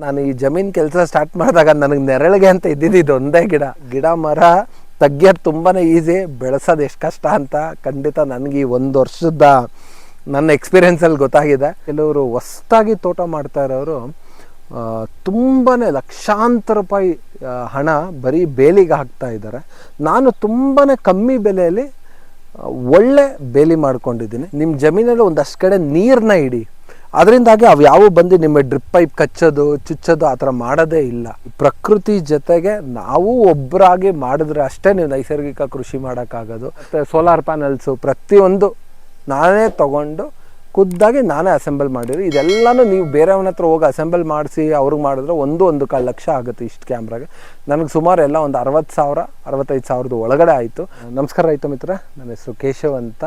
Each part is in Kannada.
ನಾನು ಈ ಜಮೀನ್ ಕೆಲಸ ಸ್ಟಾರ್ಟ್ ಮಾಡಿದಾಗ ನನಗೆ ನೆರಳಿಗೆ ಅಂತ ಇದ್ದಿದ್ದು ಇದು ಒಂದೇ ಗಿಡ. ಗಿಡ, ಮರ ತೆಗಿಯೋದು ತುಂಬಾನೇ ಈಸಿ ಬೆಳೆಸೋದು ಎಷ್ಟು ಕಷ್ಟ ಅಂತ ಖಂಡಿತ ನನಗೆ ಈ ಒಂದು ವರ್ಷದ ನನ್ನ ಎಕ್ಸ್ಪೀರಿಯನ್ಸಲ್ಲಿ ಗೊತ್ತಾಗಿದೆ. ಕೆಲವರು ಹೊಸ್ದಾಗಿ ತೋಟ ಮಾಡ್ತಾ ಇರೋರು ತುಂಬಾ ಲಕ್ಷಾಂತರ ರೂಪಾಯಿ ಹಣ ಬರೀ ಬೇಲಿಗೆ ಹಾಕ್ತಾ ಇದ್ದಾರೆ. ನಾನು ತುಂಬಾ ಕಮ್ಮಿ ಬೆಲೆಯಲ್ಲಿ ಒಳ್ಳೆ ಬೇಲಿ ಮಾಡ್ಕೊಂಡಿದ್ದೀನಿ. ನಿಮ್ಮ ಜಮೀನಲ್ಲಿ ಒಂದಷ್ಟು ಕಡೆ ನೀರನ್ನ ಇಡಿ. ಅದರಿಂದಾಗಿ ಅವು ಯಾವ ಬಂದು ನಿಮ್ಮ ಡ್ರಿಪ್ ಪೈಪ್ ಕಚ್ಚೋದು, ಚುಚ್ಚೋದು ಆ ಥರ ಮಾಡೋದೇ ಇಲ್ಲ. ಪ್ರಕೃತಿ ಜೊತೆಗೆ ನಾವು ಒಬ್ಬರಾಗಿ ಮಾಡಿದ್ರೆ ಅಷ್ಟೇ ನೀವು ನೈಸರ್ಗಿಕ ಕೃಷಿ ಮಾಡೋಕ್ಕಾಗೋದು. ಮತ್ತು ಸೋಲಾರ್ ಪ್ಯಾನಲ್ಸು ಪ್ರತಿಯೊಂದು ನಾನೇ ತಗೊಂಡು ಖುದ್ದಾಗಿ ನಾನೇ ಅಸೆಂಬಲ್ ಮಾಡಿದ್ರು ಇದೆಲ್ಲನೂ ನೀವು ಬೇರೆಯವನ ಹತ್ರ ಹೋಗಿ ಅಸೆಂಬಲ್ ಮಾಡಿಸಿ ಅವ್ರಿಗೆ ಮಾಡಿದ್ರೆ ಒಂದು ಒಂದು ಕಾಲು ಲಕ್ಷ ಆಗುತ್ತೆ ಇಷ್ಟು ಕ್ಯಾಮ್ರಾಗೆ. ನನಗೆ ಸುಮಾರು ಎಲ್ಲ ಒಂದು ಅರವತ್ತು ಸಾವಿರ, ಅರವತ್ತೈದು ಸಾವಿರದ ಒಳಗಡೆ ಆಯಿತು. ನಮಸ್ಕಾರ ರೈತ ಮಿತ್ರ ನನ್ನ ಹೆಸರು ಕೇಶವ್ ಅಂತ.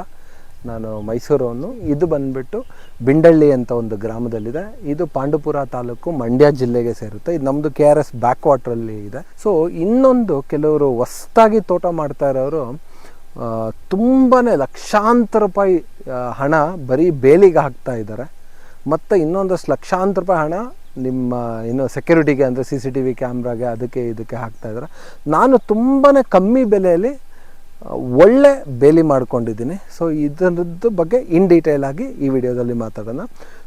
ನಾನು ಮೈಸೂರವನು ಇದು ಬಂದ್ಬಿಟ್ಟು ಬಿಂಡಳ್ಳಿ ಅಂತ ಒಂದು ಗ್ರಾಮದಲ್ಲಿದೆ. ಇದು ಪಾಂಡುಪುರ ತಾಲೂಕು ಮಂಡ್ಯ ಜಿಲ್ಲೆಗೆ ಸೇರುತ್ತೆ. ಇದು ನಮ್ಮದು ಕೆ ಆರ್ ಎಸ್ ಬ್ಯಾಕ್ ವಾಟ್ರಲ್ಲಿ ಇದೆ. ಸೊ ಇನ್ನೊಂದು ಕೆಲವರು ಹೊಸ್ದಾಗಿ ತೋಟ ಮಾಡ್ತಾ ಇರೋರು ತುಂಬಾ ಲಕ್ಷಾಂತರ ರೂಪಾಯಿ ಹಣ ಬರೀ ಬೇಲಿಗೆ ಹಾಕ್ತಾ ಇದ್ದಾರೆ. ಮತ್ತು ಇನ್ನೊಂದಷ್ಟು ಲಕ್ಷಾಂತರ ರೂಪಾಯಿ ಹಣ ನಿಮ್ಮ, ಏನು ಸೆಕ್ಯೂರಿಟಿಗೆ ಅಂದರೆ ಸಿ ಸಿ ಟಿ ವಿ ಕ್ಯಾಮ್ರಾಗೆ ಅದಕ್ಕೆ ಇದಕ್ಕೆ ಹಾಕ್ತಾ ಇದ್ದಾರೆ. ನಾನು ತುಂಬಾ ಕಮ್ಮಿ ಬೆಲೆಯಲ್ಲಿ ಒಳ್ಳೆ ಬೇಲಿ ಮಾಡ್ಕೊಂಡಿದ್ದೀನಿ. ಸೊ ಇದರದ್ದು ಬಗ್ಗೆ ಇನ್ ಡೀಟೇಲ್ ಆಗಿ ಈ ವಿಡಿಯೋದಲ್ಲಿ ಮಾತಾಡೋಣ.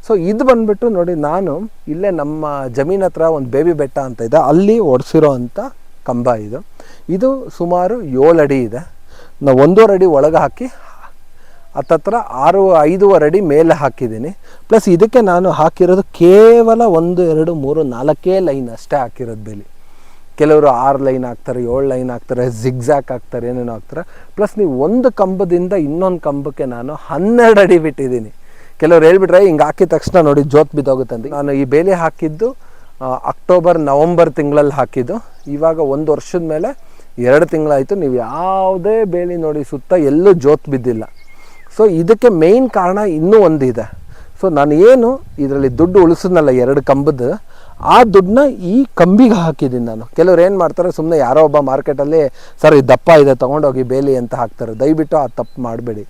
ಸೊ ಇದು ಬಂದ್ಬಿಟ್ಟು ನೋಡಿ, ನಾನು ಇಲ್ಲೇ ನಮ್ಮ ಜಮೀನ್ ಹತ್ರ ಒಂದು ಬೇಬಿ ಬೆಟ್ಟ ಅಂತ ಇದೆ. ಅಲ್ಲಿ ಒಡಿಸಿರೋ ಅಂಥ ಕಂಬ ಇದು. ಇದು ಸುಮಾರು ಏಳು ಅಡಿ ಇದೆ. ನಾವು ಒಂದೂವರೆ ಅಡಿ ಒಳಗೆ ಹಾಕಿ, ಹತ್ತತ್ರ ಆರು, ಐದೂವರೆ ಅಡಿ ಮೇಲೆ ಹಾಕಿದ್ದೀನಿ. ಪ್ಲಸ್ ಇದಕ್ಕೆ ನಾನು ಹಾಕಿರೋದು ಕೇವಲ ಒಂದು, ಎರಡು, ಮೂರು, ನಾಲ್ಕೇ ಲೈನ್ ಅಷ್ಟೇ ಹಾಕಿರೋದು ಬೇಲಿ. ಕೆಲವರು ಆರು ಲೈನ್ ಹಾಕ್ತಾರೆ, ಏಳು ಲೈನ್ ಹಾಕ್ತಾರೆ ಜಿಗ್ಜಾಕ್ ಹಾಕ್ತಾರೆ, ಏನೇನೋ ಹಾಕ್ತಾರೆ. ಪ್ಲಸ್ ನೀವು ಒಂದು ಕಂಬದಿಂದ ಇನ್ನೊಂದು ಕಂಬಕ್ಕೆ ನಾನು ಹನ್ನೆರಡು ಅಡಿ ಬಿಟ್ಟಿದ್ದೀನಿ. ಕೆಲವ್ರು ಹೇಳ್ಬಿಟ್ರೆ ಹಿಂಗೆ ಹಾಕಿದ ತಕ್ಷಣ ನೋಡಿ ಜೋತ್ ಬಿದ್ದೋಗುತ್ತೆ ಅಂತ. ನಾನು ಈ ಬೇಲಿ ಹಾಕಿದ್ದು ಅಕ್ಟೋಬರ್, ನವಂಬರ್ ತಿಂಗಳಲ್ಲಿ ಹಾಕಿದ್ದು. ಇವಾಗ ಒಂದು ವರ್ಷದ ಮೇಲೆ ಎರಡು ತಿಂಗಳಾಯಿತು. ನೀವು ಯಾವುದೇ ಬೇಲಿ ನೋಡಿ ಸುತ್ತ ಎಲ್ಲೂ ಜೋತ್ ಬಿದ್ದಿಲ್ಲ. ಸೊ ಇದಕ್ಕೆ ಮೇಯ್ನ್ ಕಾರಣ ಇನ್ನೂ ಒಂದಿದೆ. ಸೊ ನಾನು ಏನು ಇದರಲ್ಲಿ ದುಡ್ಡು ಉಳಿಸಿದ್ನಲ್ಲ ಎರಡು ಕಂಬದ್ದು ಆ ದುಡ್ಡನ್ನ ಈ ಕಂಬಿಗೆ ಹಾಕಿದ್ದೀನಿ ನಾನು. ಕೆಲವ್ರು ಏನು ಮಾಡ್ತಾರೆ ಸುಮ್ಮನೆ ಯಾರೋ ಒಬ್ಬ ಮಾರ್ಕೆಟಲ್ಲಿ ಸರ್, ಈ ದಪ್ಪ ಇದೆ, ತೊಗೊಂಡೋಗಿ ಬೇಲಿ ಅಂತ ಹಾಕ್ತಾರೆ. ದಯವಿಟ್ಟು ಆ ತಪ್ಪು ಮಾಡಬೇಡಿ.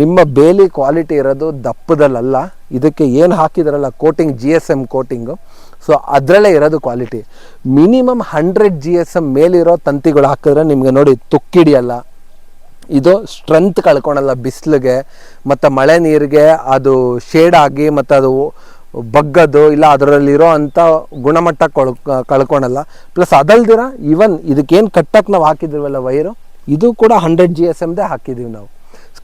ನಿಮ್ಮ ಬೇಲಿ ಕ್ವಾಲಿಟಿ ಇರೋದು ದಪ್ಪದಲ್ಲ ಇದಕ್ಕೆ ಏನು ಹಾಕಿದಾರಲ್ಲ coating G S M coating so ಅದರಲ್ಲೇ ಇರೋದು quality minimum hundred G S M ಮೇಲಿರೋ ತಂತಿಗಳು ಹಾಕಿದ್ರೆ ನಿಮಗೆ ನೋಡಿ ತುಕ್ಕಿಡಿಯಲ್ಲ. ಇದು ಸ್ಟ್ರೆಂತ್ ಕಳ್ಕೊಳಲ್ಲ ಬಿಸಿಲಿಗೆ, ಮತ್ತು ಮಳೆ ನೀರಿಗೆ ಅದು ಶೇಡ್ ಆಗಿ, ಮತ್ತು ಅದು ಬಗ್ಗದು ಇಲ್ಲ ಅದರಲ್ಲಿರೋ ಅಂಥ ಗುಣಮಟ್ಟ ಕೊಳ್ ಕಳ್ಕೊಳಲ್ಲ. ಪ್ಲಸ್ ಅದಲ್ದಿರ ಈವನ್ ಇದಕ್ಕೇನು ಕಟ್ಟಕ್ಕೆ ನಾವು ಹಾಕಿದ್ದೀವಲ್ಲ ವೈರು ಇದು ಕೂಡ ಹಂಡ್ರೆಡ್ ಜಿ ಎಸ್ ಎಮ್ದೇ ಹಾಕಿದ್ದೀವಿ ನಾವು.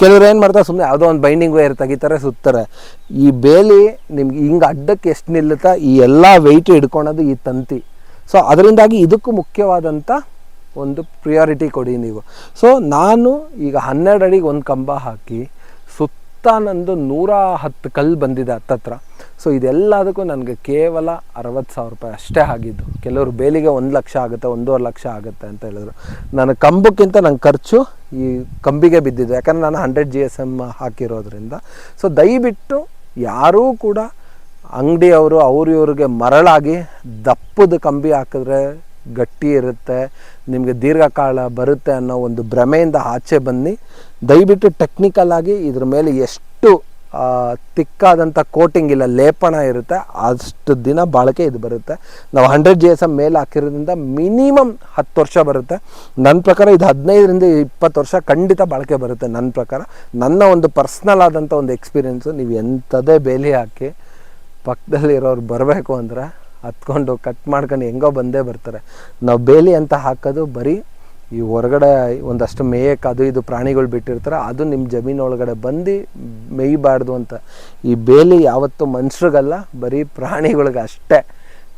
ಕೆಲವ್ರು ಏನು ಮಾಡ್ತಾರೆ ಸುಮ್ಮನೆ ಯಾವುದೋ ಒಂದು ಬೈಂಡಿಂಗ್ ವೈರ್ ತೆಗಿತಾರೆ, ಸುತ್ತಾರೆ. ಈ ಬೇಲಿ ನಿಮ್ಗೆ ಹಿಂಗೆ ಅಡ್ಡಕ್ಕೆ ಎಷ್ಟು ನಿಲ್ಲುತ್ತಾ, ಈ ಎಲ್ಲ ವೆಯ್ಟ್ ಹಿಡ್ಕೊಳೋದು ಈ ತಂತಿ. ಸೊ ಅದರಿಂದಾಗಿ ಇದಕ್ಕೂ ಮುಖ್ಯವಾದಂಥ ಒಂದು ಪ್ರಿಯಾರಿಟಿ ಕೊಡಿ ನೀವು. ಸೊ ನಾನು ಈಗ ಹನ್ನೆರಡು ಅಡಿಗೆ ಒಂದು ಕಂಬ ಹಾಕಿ ಸುತ್ತ ನಂದು ನೂರ ಹತ್ತು ಕಲ್ಲು ಬಂದಿದೆ ಹತ್ತತ್ರ. ಸೊ ಇದೆಲ್ಲದಕ್ಕೂ ನನಗೆ ಕೇವಲ ಅರವತ್ತು ಸಾವಿರ ರೂಪಾಯಿ ಅಷ್ಟೇ ಆಗಿದ್ದು. ಕೆಲವರು ಬೇಲಿಗೆ ಒಂದು ಲಕ್ಷ ಆಗುತ್ತೆ, ಒಂದೂವರೆ ಲಕ್ಷ ಆಗುತ್ತೆ ಅಂತ ಹೇಳಿದ್ರು. ನನ್ನ ಕಂಬಕ್ಕಿಂತ ನನ್ನ ಖರ್ಚು ಈ ಕಂಬಿಗೆ ಬಿದ್ದಿದ್ದು. ಯಾಕಂದ್ರೆ ನಾನು ಹಂಡ್ರೆಡ್ ಜಿ ಎಸ್ ಎಂ ಹಾಕಿರೋದ್ರಿಂದ. ಸೊ ದಯವಿಟ್ಟು ಯಾರೂ ಕೂಡ ಅಂಗಡಿಯವರು, ಅವ್ರ ಇವ್ರಿಗೆ ಮರಳಾಗಿ ದಪ್ಪದ ಕಂಬಿ ಹಾಕಿದ್ರೆ ಗಟ್ಟಿ ಇರುತ್ತೆ, ನಿಮಗೆ ದೀರ್ಘಕಾಲ ಬರುತ್ತೆ ಅನ್ನೋ ಒಂದು ಭ್ರಮೆಯಿಂದ ಆಚೆ ಬನ್ನಿ. ದಯವಿಟ್ಟು ಟೆಕ್ನಿಕಲ್ ಆಗಿ ಇದ್ರ ಮೇಲೆ ಎಷ್ಟು ತಿಕ್ಕಾದಂಥ ಕೋಟಿಂಗ್ ಇಲ್ಲ, ಲೇಪನ ಇರುತ್ತೆ, ಅಷ್ಟು ದಿನ ಬಾಳಿಕೆ ಇದು ಬರುತ್ತೆ. ನಾವು ಹಂಡ್ರೆಡ್ ಜಿ ಎಸ್ ಎಂ ಮೇಲೆ ಹಾಕಿರೋದ್ರಿಂದ ಮಿನಿಮಮ್ ಹತ್ತು ವರ್ಷ ಬರುತ್ತೆ. ನನ್ನ ಪ್ರಕಾರ ಇದು ಹದಿನೈದರಿಂದ ಇಪ್ಪತ್ತು ವರ್ಷ ಖಂಡಿತ ಬಾಳಿಕೆ ಬರುತ್ತೆ ನನ್ನ ಪ್ರಕಾರ. ನನ್ನ ಒಂದು ಪರ್ಸ್ನಲ್ ಆದಂಥ ಒಂದು ಎಕ್ಸ್ಪೀರಿಯೆನ್ಸು ನೀವು ಎಂಥದೇ ಬೇಲಿ ಹಾಕಿ ಪಕ್ಕದಲ್ಲಿರೋರು ಬರಬೇಕು ಅಂದ್ರೆ ಹತ್ಕೊಂಡು ಕಟ್ ಮಾಡ್ಕೊಂಡು ಹೆಂಗೋ ಬಂದೇ ಬರ್ತಾರೆ. ನಾವು ಬೇಲಿ ಅಂತ ಹಾಕೋದು ಬರೀ ಈ ಹೊರಗಡೆ ಒಂದಷ್ಟು ಮೇಯಕ್ಕೆ ಅದು ಇದು ಪ್ರಾಣಿಗಳು ಬಿಟ್ಟಿರ್ತಾರೆ, ಅದು ನಿಮ್ಮ ಜಮೀನು ಒಳಗಡೆ ಬಂದು ಮೇಯ್ಬಾರ್ದು ಅಂತ. ಈ ಬೇಲಿ ಯಾವತ್ತೂ ಮನುಷ್ಯರಿಗಲ್ಲ ಬರೀ ಪ್ರಾಣಿಗಳಿಗೆ ಅಷ್ಟೇ.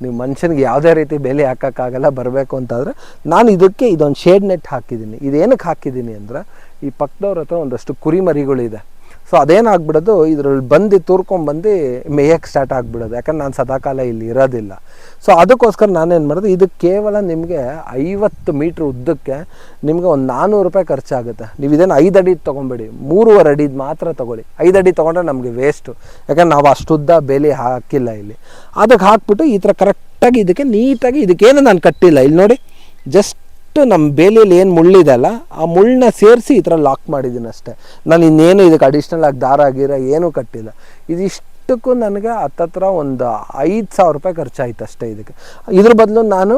ನೀವು ಮನುಷ್ಯನಿಗೆ ಯಾವುದೇ ರೀತಿ ಬೇಲಿ ಹಾಕೋಕ್ಕಾಗಲ್ಲ, ಬರಬೇಕು ಅಂತಾದರೆ ನಾನು ಇದಕ್ಕೆ ಇದೊಂದು ಶೇಡ್ ನೆಟ್ ಹಾಕಿದ್ದೀನಿ ಇದೇನಕ್ಕೆ ಹಾಕಿದ್ದೀನಿ ಅಂದರೆ, ಈ ಪಕ್ಕದವ್ರ ಹತ್ರ ಒಂದಷ್ಟು ಕುರಿಮರಿಗಳಿದೆ. ಸೊ ಅದೇನಾಗ್ಬಿಡೋದು, ಇದ್ರಲ್ಲಿ ಬಂದು ತೂರ್ಕೊಂಡ್ಬಂದು ಮೇಯಕ್ಕೆ ಸ್ಟಾರ್ಟ್ ಆಗ್ಬಿಡೋದು. ಯಾಕಂದ್ರೆ ನಾನು ಸದಾಕಾಲ ಇಲ್ಲಿ ಇರೋದಿಲ್ಲ. ಸೊ ಅದಕ್ಕೋಸ್ಕರ ನಾನೇನು ಮಾಡೋದು, ಇದು ಕೇವಲ ನಿಮಗೆ ಐವತ್ತು ಮೀಟ್ರ್ ಉದ್ದಕ್ಕೆ ನಿಮಗೆ ಒಂದು ನಾನ್ನೂರು ರೂಪಾಯಿ ಖರ್ಚಾಗುತ್ತೆ. ನೀವು ಇದೇನು ಐದು ಅಡಿ ತೊಗೊಬೇಡಿ, ಮೂರುವರೆ ಅಡಿದು ಮಾತ್ರ ತೊಗೊಳ್ಳಿ. ಐದು ಅಡಿ ತೊಗೊಂಡ್ರೆ ನಮಗೆ ವೇಸ್ಟು ಯಾಕಂದ್ರೆ ನಾವು ಅಷ್ಟುದ್ದ ಬೆಲೆ ಹಾಕಿಲ್ಲ ಇಲ್ಲಿ. ಅದಕ್ಕೆ ಹಾಕ್ಬಿಟ್ಟು ಈ ಥರ ಕರೆಕ್ಟಾಗಿ ಇದಕ್ಕೆ ನೀಟಾಗಿ ಇದಕ್ಕೇನು ನಾನು ಕಟ್ಟಿಲ್ಲ. ಇಲ್ಲಿ ನೋಡಿ ಜಸ್ಟ್ ನಮ್ಮ ಬೇಲಿಯಲ್ಲಿ ಏನು ಮುಳ್ಳಿದೆಲ್ಲ ಆ ಮುಳ್ಳನ್ನ ಸೇರಿಸಿ ಈ ಥರ ಲಾಕ್ ಮಾಡಿದ್ದೀನಿ ಅಷ್ಟೇ. ನಾನು ಇನ್ನೇನು ಇದಕ್ಕೆ ಅಡಿಷ್ನಲ್ ಆಗಿ ದಾರ ಆಗಿರ ಏನೂ ಕಟ್ಟಿಲ್ಲ. ಇದಿಷ್ಟಕ್ಕೂ ನನಗೆ ಹತ್ತತ್ರ ಒಂದು ಐದು ಸಾವಿರ ರೂಪಾಯಿ ಖರ್ಚಾಯಿತು ಅಷ್ಟೇ ಇದಕ್ಕೆ. ಇದ್ರ ಬದಲು ನಾನು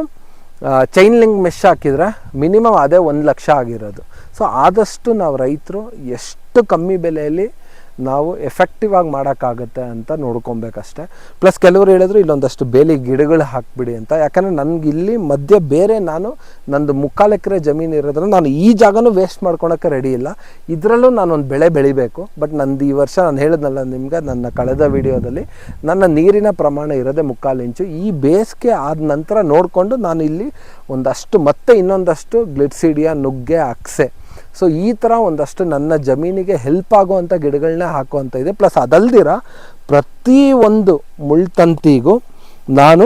ಚೈನ್ ಲಿಂಕ್ ಮೆಶ್ ಹಾಕಿದ್ರೆ ಮಿನಿಮಮ್ ಅದೇ ಒಂದು ಲಕ್ಷ ಆಗಿರೋದು. ಸೊ ಆದಷ್ಟು ನಾವು ರೈತರು ಎಷ್ಟು ಕಮ್ಮಿ ಬೆಲೆಯಲ್ಲಿ ನಾವು ಎಫೆಕ್ಟಿವ್ ಆಗಿ ಮಾಡೋಕ್ಕಾಗುತ್ತೆ ಅಂತ ನೋಡ್ಕೊಬೇಕಷ್ಟೆ. ಪ್ಲಸ್ ಕೆಲವರು ಹೇಳಿದ್ರು ಇಲ್ಲೊಂದಷ್ಟು ಬೇಲಿ ಗಿಡಗಳು ಹಾಕ್ಬಿಡಿ ಅಂತ. ಯಾಕಂದರೆ ನನಗೆ ಇಲ್ಲಿ ಮಧ್ಯೆ ಬೇರೆ ನಾನು ನಂದು ಮುಕ್ಕಾಲು ಎಕರೆ ಜಮೀನು ಇರೋದ್ರಿಂದ ನಾನು ಈ ಜಾಗನೂ ವೇಸ್ಟ್ ಮಾಡ್ಕೊಳಕ್ಕೆ ರೆಡಿ ಇಲ್ಲ. ಇದರಲ್ಲೂ ನಾನೊಂದು ಬೆಳೆ ಬೆಳಿಬೇಕು. ಬಟ್ ನಂದು ಈ ವರ್ಷ ನಾನು ಹೇಳಿದ್ನಲ್ಲ ನಿಮ್ಗೆ, ನನ್ನ ಕಳೆದ ವಿಡಿಯೋದಲ್ಲಿ ನನ್ನ ನೀರಿನ ಪ್ರಮಾಣ ಇರೋದೇ ಮುಕ್ಕಾಲು ಇಂಚು. ಈ ಬೇಸಿಗೆ ಆದ ನಂತರ ನೋಡಿಕೊಂಡು ನಾನು ಇಲ್ಲಿ ಒಂದಷ್ಟು ಮತ್ತೆ ಇನ್ನೊಂದಷ್ಟು ಗ್ಲಿಟ್ಸಿಡಿಯಾ ನುಗ್ಗೆ, ಅಕ್ಸೆ ಸೊ ಈ ಥರ ಒಂದಷ್ಟು ನನ್ನ ಜಮೀನಿಗೆ ಹೆಲ್ಪ್ ಆಗುವಂಥ ಗಿಡಗಳನ್ನ ಹಾಕುವಂಥ ಇದೆ. ಪ್ಲಸ್ ಅದಲ್ದಿರ ಪ್ರತಿ ಒಂದು ಮುಳ್ತಂತಿಗೂ ನಾನು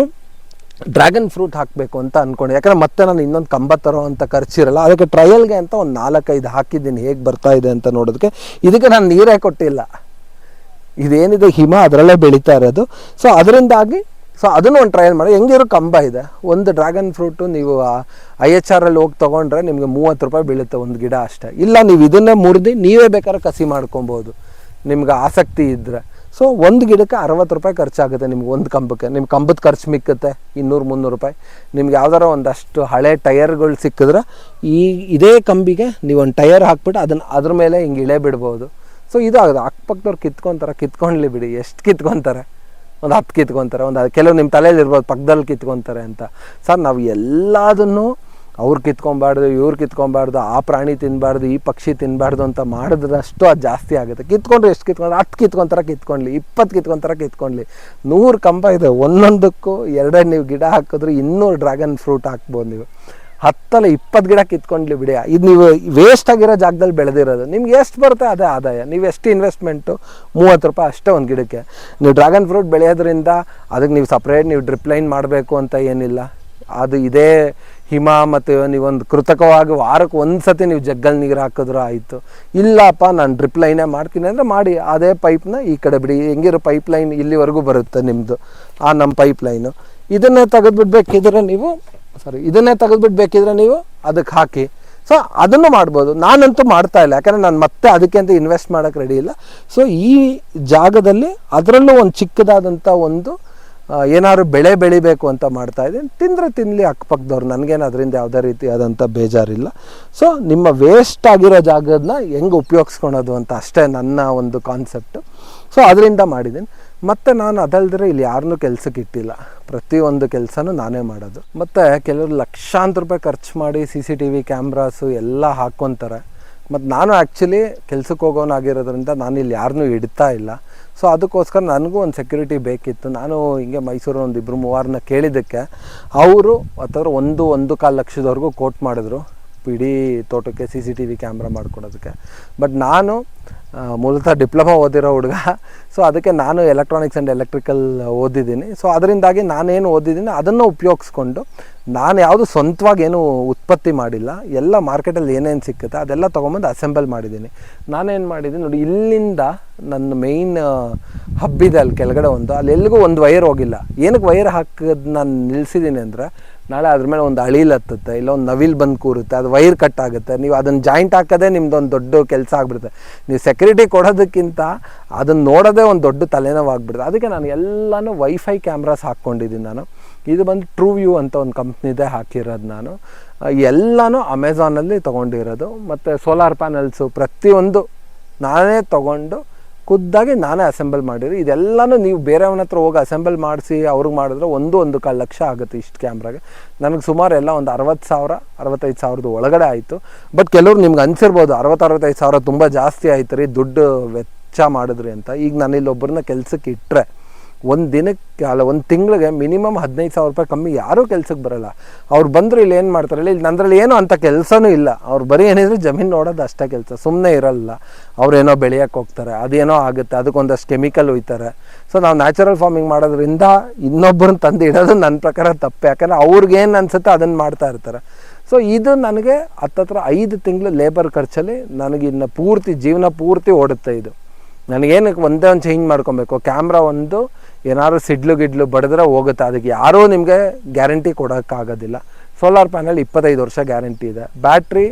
ಡ್ರ್ಯಾಗನ್ ಫ್ರೂಟ್ ಹಾಕಬೇಕು ಅಂತ ಅಂದ್ಕೊಂಡೆ ಯಾಕಂದರೆ ಮತ್ತೆ ನಾನು ಇನ್ನೊಂದು ಕಂಬ ತರೋ ಅಂತ ಖರ್ಚಿರಲ್ಲ. ಅದಕ್ಕೆ ಟ್ರಯಲ್ಗೆ ಅಂತ ಒಂದು ನಾಲ್ಕೈದು ಹಾಕಿದ್ದೀನಿ. ಹೇಗೆ ಬರ್ತಾ ಇದೆ ಅಂತ ನೋಡೋದಕ್ಕೆ. ಇದಕ್ಕೆ ನಾನು ನೀರೇ ಕೊಟ್ಟಿಲ್ಲ. ಇದೇನಿದೆ ಹಿಮ, ಅದರಲ್ಲೇ ಬೆಳೀತಾ ಇರೋದು. ಸೊ ಅದರಿಂದಾಗಿ ಸೊ ಅದನ್ನು ಒಂದು ಟ್ರಯಲ್ ಮಾಡಿ. ಹೆಂಗಿರೋ ಕಂಬ ಇದೆ. ಒಂದು ಡ್ರ್ಯಾಗನ್ ಫ್ರೂಟು ನೀವು ಐ ಎಚ್ ಆರಲ್ಲಿ ಹೋಗಿ ತೊಗೊಂಡ್ರೆ ನಿಮಗೆ ಮೂವತ್ತು ರೂಪಾಯಿ ಬೀಳುತ್ತೆ ಒಂದು ಗಿಡ ಅಷ್ಟೇ. ಇಲ್ಲ, ನೀವು ಇದನ್ನೇ ಮುರಿದು ನೀವೇ ಬೇಕಾದ್ರೆ ಕಸಿ ಮಾಡ್ಕೊಬೋದು. ನಿಮ್ಗೆ ಆಸಕ್ತಿ ಇದ್ದರೆ ಸೊ ಒಂದು ಗಿಡಕ್ಕೆ ಅರವತ್ತು ರೂಪಾಯಿ ಖರ್ಚಾಗುತ್ತೆ ನಿಮ್ಗೆ ಒಂದು ಕಂಬಕ್ಕೆ. ನಿಮ್ಮ ಕಂಬದ ಖರ್ಚು ಮಿಕ್ಕುತ್ತೆ, ಇನ್ನೂರು ಮುನ್ನೂರು ರೂಪಾಯಿ. ನಿಮ್ಗೆ ಯಾವ್ದಾರ ಒಂದಷ್ಟು ಹಳೆ ಟಯರ್ಗಳು ಸಿಕ್ಕಿದ್ರೆ ಈ, ಇದೇ ಕಂಬಿಗೆ ನೀವು ಒಂದು ಟೈರ್ ಹಾಕ್ಬಿಟ್ಟು ಅದನ್ನು ಅದ್ರ ಮೇಲೆ ಹಿಂಗೆ ಇಳೆ ಬಿಡ್ಬೋದು. ಸೊ ಇದು ಆಗೋದು. ಅಕ್ಕಪಕ್ಕದವ್ರು ಕಿತ್ಕೊತಾರೆ, ಕಿತ್ಕೊಂಡ್ಲಿ ಬಿಡಿ. ಎಷ್ಟು ಕಿತ್ಕೊತಾರೆ? ಒಂದು ಹತ್ತು ಕಿತ್ಕೊತಾರೆ, ಒಂದು ಕೆಲವು ನಿಮ್ಮ ತಲೆಯಲ್ಲಿ ಇರ್ಬೋದು ಪಕ್ಕದಲ್ಲಿ ಕಿತ್ಕೊತಾರೆ ಅಂತ. ಸರ್, ನಾವು ಎಲ್ಲದನ್ನು ಅವ್ರು ಕಿತ್ಕೊಬಾರ್ದು, ಇವ್ರು ಕಿತ್ಕೊಬಾರ್ದು, ಆ ಪ್ರಾಣಿ ತಿನ್ನಬಾರ್ದು ಈ ಪಕ್ಷಿ ತಿನ್ನಬಾರ್ದು ಅಂತ ಮಾಡಿದ್ರಷ್ಟು ಅದು ಜಾಸ್ತಿ ಆಗುತ್ತೆ. ಕಿತ್ಕೊಂಡ್ರೆ ಎಷ್ಟು ಕಿತ್ಕೊಂಡ್ರೆ ಹತ್ತು ಕಿತ್ಕೊಂತಾರ ಕಿತ್ಕೊಂಡ್ಲಿ, ಇಪ್ಪತ್ತು ಕಿತ್ಕೊಂತಾರ ಕಿತ್ಕೊಂಡ್ಲಿ. ನೂರು ಕಂಬ ಇದೆ, ಒಂದೊಂದಕ್ಕೂ ಎರಡೆರಡು ನೀವು ಗಿಡ ಹಾಕಿದ್ರೆ ಇನ್ನೂರು ಡ್ರ್ಯಾಗನ್ ಫ್ರೂಟ್ ಹಾಕ್ಬೋದು ನೀವು. ಹತ್ತಲ್ಲ ಇಪ್ಪತ್ತು ಗಿಡ ಕಿತ್ಕೊಂಡ್ಲಿ ಬಿಡಿ. ಇದು ನೀವು ವೇಸ್ಟ್ ಆಗಿರೋ ಜಾಗದಲ್ಲಿ ಬೆಳೆದಿರೋದು. ನಿಮ್ಗೆ ಎಷ್ಟು ಬರುತ್ತೆ ಅದೇ ಆದಾಯ. ನೀವು ಎಷ್ಟು ಇನ್ವೆಸ್ಟ್ಮೆಂಟು ಮೂವತ್ತು ರೂಪಾಯಿ ಅಷ್ಟೇ ಒಂದು ಗಿಡಕ್ಕೆ. ನೀವು ಡ್ರ್ಯಾಗನ್ ಫ್ರೂಟ್ ಬೆಳೆಯೋದ್ರಿಂದ ಅದಕ್ಕೆ ನೀವು ಸಪ್ರೇಟ್ ನೀವು ಡ್ರಿಪ್ ಲೈನ್ ಮಾಡಬೇಕು ಅಂತ ಏನಿಲ್ಲ. ಅದು ಇದೇ ಹಿಮ ಮತ್ತು ನೀವೊಂದು ಕೃತಕವಾಗಿ ವಾರಕ್ಕೆ ಒಂದು ಸತಿ ನೀವು ಜಗ್ಗಲ್ಲಿ ನೀರು ಹಾಕಿದ್ರು ಆಯಿತು. ಇಲ್ಲಪ್ಪ, ನಾನು ಡ್ರಿಪ್ ಲೈನೇ ಮಾಡ್ತೀನಿ ಅಂದರೆ ಮಾಡಿ. ಅದೇ ಪೈಪ್ನ ಈ ಕಡೆ ಬಿಡಿ. ಹೆಂಗಿರೋ ಪೈಪ್ ಲೈನ್ ಇಲ್ಲಿವರೆಗೂ ಬರುತ್ತೆ ನಿಮ್ಮದು ಆ ನಮ್ಮ ಪೈಪ್ ಲೈನು ಇದನ್ನು ತೆಗೆದುಬಿಡ್ಬೇಕಿದ್ರೆ ನೀವು ಸಾರಿ ಇದನ್ನೇ ತೆಗೆದುಬಿಟ್ಟು ಬೇಕಿದ್ರೆ ನೀವು ಅದಕ್ಕೆ ಹಾಕಿ. ಸೊ ಅದನ್ನು ಮಾಡ್ಬೋದು. ನಾನಂತೂ ಮಾಡ್ತಾ ಇಲ್ಲ. ಯಾಕಂದರೆ ನಾನು ಮತ್ತೆ ಅದಕ್ಕೆ ಅಂತ ಇನ್ವೆಸ್ಟ್ ಮಾಡೋಕ್ಕೆ ರೆಡಿ ಇಲ್ಲ. ಸೊ ಈ ಜಾಗದಲ್ಲಿ ಅದರಲ್ಲೂ ಒಂದು ಚಿಕ್ಕದಾದಂಥ ಒಂದು ಏನಾದ್ರು ಬೆಳೆ ಬೆಳಿಬೇಕು ಅಂತ ಮಾಡ್ತಾ ಇದ್ದೀನಿ. ತಿಂದರೆ ತಿನ್ನಲಿ ಅಕ್ಕಪಕ್ಕದವ್ರು ನನಗೇನು ಅದರಿಂದ ಯಾವುದೇ ರೀತಿಯಾದಂಥ ಬೇಜಾರಿಲ್ಲ. ಸೊ ನಿಮ್ಮ ವೇಸ್ಟ್ ಆಗಿರೋ ಜಾಗದನ್ನ ಹೆಂಗೆ ಉಪಯೋಗಿಸ್ಕೊಳೋದು ಅಂತ ಅಷ್ಟೇ ನನ್ನ ಒಂದು ಕಾನ್ಸೆಪ್ಟು ಸೊ ಅದರಿಂದ ಮಾಡಿದ್ದೀನಿ. ಮತ್ತು ನಾನು ಅದಲ್ದ್ರೆ ಇಲ್ಲಿ ಯಾರನ್ನೂ ಕೆಲ್ಸಕ್ಕೆ ಇಟ್ಟಿಲ್ಲ. ಪ್ರತಿಯೊಂದು ಕೆಲಸನೂ ನಾನೇ ಮಾಡೋದು. ಮತ್ತು ಕೆಲವರು ಲಕ್ಷಾಂತರ ರೂಪಾಯಿ ಖರ್ಚು ಮಾಡಿ C C T V cameras ಎಲ್ಲ ಹಾಕ್ಕೊತಾರೆ. ಮತ್ತು ನಾನು ಆ್ಯಕ್ಚುಲಿ ಕೆಲ್ಸಕ್ಕೆ ಹೋಗೋನಾಗಿರೋದ್ರಿಂದ ನಾನು ಇಲ್ಲಿ ಯಾರನ್ನೂ ಇಡ್ತಾ ಇಲ್ಲ. ಸೊ ಅದಕ್ಕೋಸ್ಕರ ನನಗೂ ಒಂದು ಸೆಕ್ಯೂರಿಟಿ ಬೇಕಿತ್ತು. ನಾನು ಹಿಂಗೆ ಮೈಸೂರು ಒಂದು ಇಬ್ಬರು ಮೂವಾರನ್ನ ಕೇಳಿದ್ದಕ್ಕೆ, ಅವರು ಅಥವಾ ಒಂದು ಒಂದು ಕಾಲು ಲಕ್ಷದವರೆಗೂ ಕೋಟ್ ಮಾಡಿದ್ರು. ಇಡೀ ತೋಟಕ್ಕೆ C C T V camera ಮಾಡ್ಕೊಡೋದಕ್ಕೆ. But ನಾನು ಮೂಲತಃ ಡಿಪ್ಲೊಮಾ ಓದಿರೋ ಹುಡುಗ. ಸೊ ಅದಕ್ಕೆ ನಾನು ಎಲೆಕ್ಟ್ರಾನಿಕ್ಸ್ ಆ್ಯಂಡ್ ಎಲೆಕ್ಟ್ರಿಕಲ್ ಓದಿದ್ದೀನಿ. ಸೊ ಅದರಿಂದಾಗಿ ನಾನೇನು ಓದಿದ್ದೀನಿ, ಅದನ್ನು ಉಪಯೋಗಿಸ್ಕೊಂಡು ನಾನು ಯಾವುದು ಸ್ವಂತವಾಗಿ ಏನು ಉತ್ಪತ್ತಿ ಮಾಡಿಲ್ಲ, ಎಲ್ಲ ಮಾರ್ಕೆಟಲ್ಲಿ ಏನೇನು ಸಿಕ್ಕುತ್ತೆ ಅದೆಲ್ಲ ತೊಗೊಂಬಂದು ಅಸೆಂಬಲ್ ಮಾಡಿದ್ದೀನಿ. ನಾನೇನು ಮಾಡಿದ್ದೀನಿ ನೋಡಿ, ಇಲ್ಲಿಂದ ನನ್ನ ಮೇಯ್ನ್ ಹಬ್ಬಿದೆ ಅಲ್ಲಿ ಕೆಳಗಡೆ ಒಂದು. ಅಲ್ಲಿ ಎಲ್ಲಿಗೂ ಒಂದು ವೈರ್ ಹೋಗಿಲ್ಲ. ಏನಕ್ಕೆ ವೈರ್ ಹಾಕೋದು ನಾನು ನಿಲ್ಲಿಸಿದ್ದೀನಿ ಅಂದರೆ ನಾಳೆ ಅದ್ರ ಮೇಲೆ ಒಂದು ಅಳಿಲ್ ಹತ್ತುತ್ತೆ, ಇಲ್ಲ ಒಂದು ನವಿಲ್ ಬಂದು ಕೂರುತ್ತೆ, ಅದು ವೈರ್ ಕಟ್ ಆಗುತ್ತೆ. ನೀವು ಅದನ್ನು ಜಾಯಿಂಟ್ ಹಾಕೋದೇ ನಿಮ್ದು ಒಂದು ದೊಡ್ಡ ಕೆಲಸ ಆಗ್ಬಿಡುತ್ತೆ. ನೀವು ಸೆಕ್ಯೂರಿಟಿ ಕೊಡೋದಕ್ಕಿಂತ ಅದನ್ನು ನೋಡೋದೇ ಒಂದು ದೊಡ್ಡ ತಲೆನೋವು ಆಗ್ಬಿಡುತ್ತೆ. ಅದಕ್ಕೆ ನಾನು ಎಲ್ಲನೂ ವೈಫೈ ಕ್ಯಾಮ್ರಾಸ್ ಹಾಕ್ಕೊಂಡಿದ್ದೀನಿ ನಾನು. ಇದು ಬಂದು ಟ್ರೂ ವ್ಯೂ ಅಂತ ಒಂದು ಕಂಪ್ನಿದೇ ಹಾಕಿರೋದು ನಾನು. ಎಲ್ಲನೂ ಅಮೆಝಾನಲ್ಲಿ ತೊಗೊಂಡಿರೋದು. ಮತ್ತು ಸೋಲಾರ್ ಪ್ಯಾನಲ್ಸು ಪ್ರತಿಯೊಂದು ನಾನೇ ತೊಗೊಂಡು ಖುದ್ದಾಗಿ ನಾನೇ ಅಸೆಂಬಲ್ ಮಾಡಿರಿ ಇದೆಲ್ಲನೂ ನೀವು ಬೇರೆಯವನ ಹತ್ರ ಹೋಗಿ ಅಸೆಂಬಲ್ ಮಾಡಿಸಿ ಅವ್ರಿಗೆ ಮಾಡಿದ್ರೆ ಒಂದು ಒಂದು ಕಾಲು ಲಕ್ಷ ಆಗುತ್ತೆ ಇಷ್ಟು ಕ್ಯಾಮ್ರಾಗೆ. ನನಗೆ ಸುಮಾರು ಎಲ್ಲ ಒಂದು ಅರವತ್ತು ಸಾವಿರ, ಅರವತ್ತೈದು ಸಾವಿರದ ಒಳಗಡೆ ಆಯಿತು. ಬಟ್ ಕೆಲವ್ರು ನಿಮ್ಗೆ ಅನ್ಸಿರ್ಬೋದು ಅರವತ್ತು, ಅರವತ್ತೈದು ಸಾವಿರ ತುಂಬ ಜಾಸ್ತಿ ಆಯ್ತು ರೀ, ದುಡ್ಡು ವೆಚ್ಚ ಮಾಡಿದ್ರಿ ಅಂತ. ಈಗ ನಾನು ಇಲ್ಲೊಬ್ಬರನ್ನ ಕೆಲಸಕ್ಕೆ ಇಟ್ಟರೆ ಒಂದು ದಿನಕ್ಕೆ ಅಲ್ಲ, ಒಂದು ತಿಂಗಳಿಗೆ ಮಿನಿಮಮ್ ಹದಿನೈದು ಸಾವಿರ ರೂಪಾಯಿ ಕಮ್ಮಿ ಯಾರೂ ಕೆಲ್ಸಕ್ಕೆ ಬರಲ್ಲ. ಅವ್ರು ಬಂದರು ಇಲ್ಲಿ ಏನು ಮಾಡ್ತಾರೆ ಇಲ್ಲಿ ನಂದ್ರಲ್ಲಿ ಏನೂ ಅಂಥ ಕೆಲಸನೂ ಇಲ್ಲ. ಅವ್ರು ಬರೀ ಏನಿದ್ರು ಜಮೀನು ನೋಡೋದು ಅಷ್ಟೇ ಕೆಲಸ ಸುಮ್ಮನೆ ಇರಲ್ಲ. ಅವ್ರೇನೋ ಬೆಳೆಯೋಕ್ಕೆ ಹೋಗ್ತಾರೆ, ಅದೇನೋ ಆಗುತ್ತೆ, ಅದಕ್ಕೊಂದಷ್ಟು ಕೆಮಿಕಲ್ ಒಯ್ತಾರೆ ಸೊ ನಾವು ನ್ಯಾಚುರಲ್ ಫಾರ್ಮಿಂಗ್ ಮಾಡೋದ್ರಿಂದ ಇನ್ನೊಬ್ಬರನ್ನ ತಂದು ಇಡೋದು ನನ್ನ ಪ್ರಕಾರ ತಪ್ಪು. ಯಾಕಂದರೆ ಅವ್ರಿಗೇನು ಅನ್ಸುತ್ತೆ ಅದನ್ನು ಮಾಡ್ತಾ ಇರ್ತಾರೆ. ಸೊ ಇದು ನನಗೆ ಹತ್ತತ್ರ ಐದು ತಿಂಗಳು ಲೇಬರ್ ಖರ್ಚಲ್ಲಿ ನನಗೆ ಇನ್ನು ಪೂರ್ತಿ ಜೀವನ ಪೂರ್ತಿ ಓಡುತ್ತೆ ಇದು. ನನಗೇನಕ್ಕೆ ಒಂದೇ ಒಂದು ಚೇಂಜ್ ಮಾಡ್ಕೊಬೇಕು ಕ್ಯಾಮ್ರಾ ಒಂದು ಏನಾದ್ರು ಸಿಡ್ಲು ಗಿಡ್ಲು ಬಡಿದ್ರೆ ಹೋಗುತ್ತೆ. ಅದಕ್ಕೆ ಯಾರೂ ನಿಮಗೆ ಗ್ಯಾರಂಟಿ ಕೊಡೋಕ್ಕಾಗೋದಿಲ್ಲ. ಸೋಲಾರ್ ಪ್ಯಾನಲ್ ಇಪ್ಪತ್ತೈದು ವರ್ಷ ಗ್ಯಾರಂಟಿ ಇದೆ. ಬ್ಯಾಟ್ರಿ